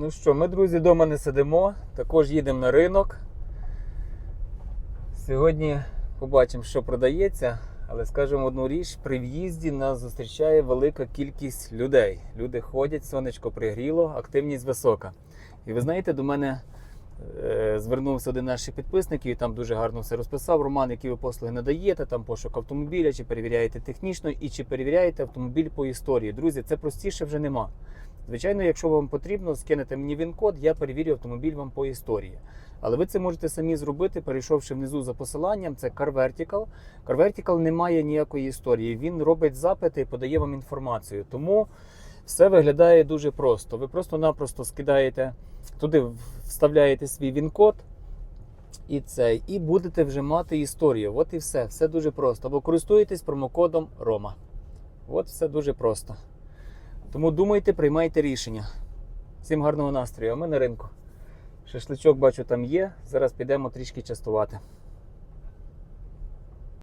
Ну що, ми, друзі, вдома не сидимо, також їдемо на ринок. Сьогодні побачимо, що продається, але скажемо одну річ: при в'їзді нас зустрічає велика кількість людей. Люди ходять, сонечко пригріло, активність висока. І ви знаєте, до мене е, звернувся один наших підписників і там дуже гарно все розписав. Роман, які ви послуги надаєте, там пошук автомобіля, чи перевіряєте технічно, і чи перевіряєте автомобіль по історії. Друзі, це простіше вже нема. Звичайно, якщо вам потрібно, скинете мені він-код, я перевірю автомобіль вам по історії. Але ви це можете самі зробити, перейшовши внизу за посиланням. Це CarVertical. CarVertical не має ніякої історії. Він робить запити і подає вам інформацію. Тому все виглядає дуже просто. Ви просто-напросто скидаєте туди, вставляєте свій він-код. І це, і будете вже мати історію. От і все. Все дуже просто. Або користуєтесь промокодом Рома. От все дуже просто. Тому думайте, приймайте рішення. Всім гарного настрою, а ми на ринку. Шашличок бачу там є. Зараз підемо трішки частувати.